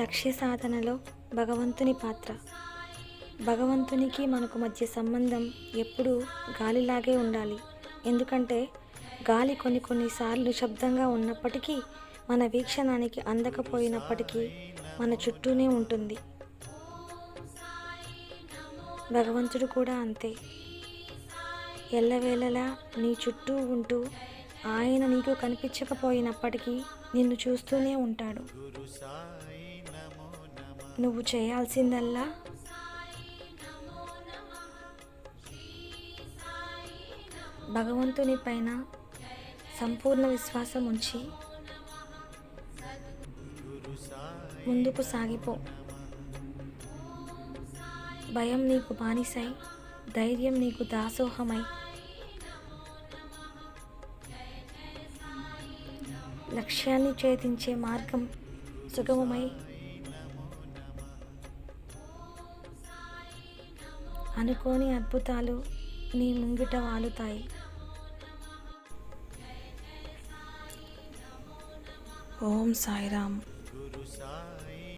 లక్ష్య సాధనలో భగవంతుని పాత్ర. భగవంతునికి మనకు మధ్య సంబంధం ఎప్పుడూ గాలిలాగే ఉండాలి. ఎందుకంటే గాలి కొన్ని కొన్నిసార్లు నిశ్శబ్దంగా ఉన్నప్పటికీ మన వీక్షణానికి అందకపోయినప్పటికీ మన చుట్టూనే ఉంటుంది. భగవంతుడు కూడా అంతే. ఎల్లవేళలా నీ చుట్టూ ఉంటూ ఆయన నీకు కనిపించకపోయినప్పటికీ నిన్ను చూస్తూనే ఉంటాడు. నువ్వు చేయాల్సిందల్లా? భగవంతుని పైన సంపూర్ణ విశ్వాసం ఉంచి ముందుకు సాగిపో. భయం నీకు బానిసై ధైర్యం నీకు దాసోహమై లక్ష్యాన్ని ఛేదించే మార్గం సుగమమై అనుకోని అద్భుతాలు నీ ముంగిట వాలుతాయి. ఓం సాయిరామ్. గురు సాయి